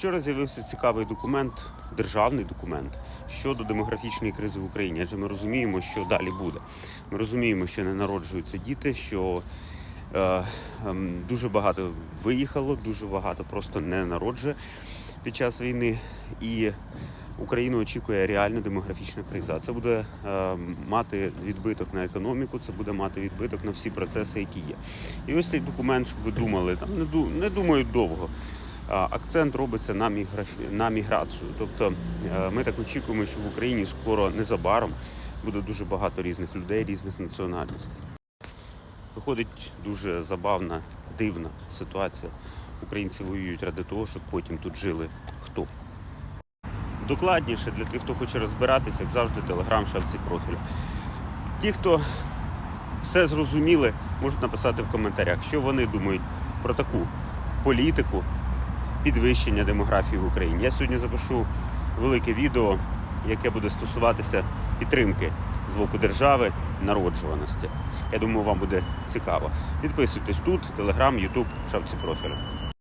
Вчора з'явився цікавий документ, державний документ щодо демографічної кризи в Україні. Адже ми розуміємо, що далі буде. Ми розуміємо, що не народжуються діти, що е, ем, дуже багато виїхало, дуже багато просто не народжує під час війни. І Україну очікує реальна демографічна криза. Це буде е, мати відбиток на економіку, це буде мати відбиток на всі процеси, які є. І ось цей документ, щоб ви думали, там не, не думають довго. Акцент робиться на, міграфі... на міграцію. Тобто е, ми так очікуємо, що в Україні скоро незабаром буде дуже багато різних людей, різних національностей. Виходить дуже забавна, дивна ситуація. Українці воюють ради того, щоб потім тут жили хто. Докладніше для тих, хто хоче розбиратися, як завжди, телеграм, шапці профілю. Ті, хто все зрозуміли, можуть написати в коментарях, що вони думають про таку політику підвищення демографії в Україні. Я сьогодні запишу велике відео, яке буде стосуватися підтримки з боку держави народжуваності. Я думаю, вам буде цікаво. Підписуйтесь тут, телеграм, ютуб, шапці профілю.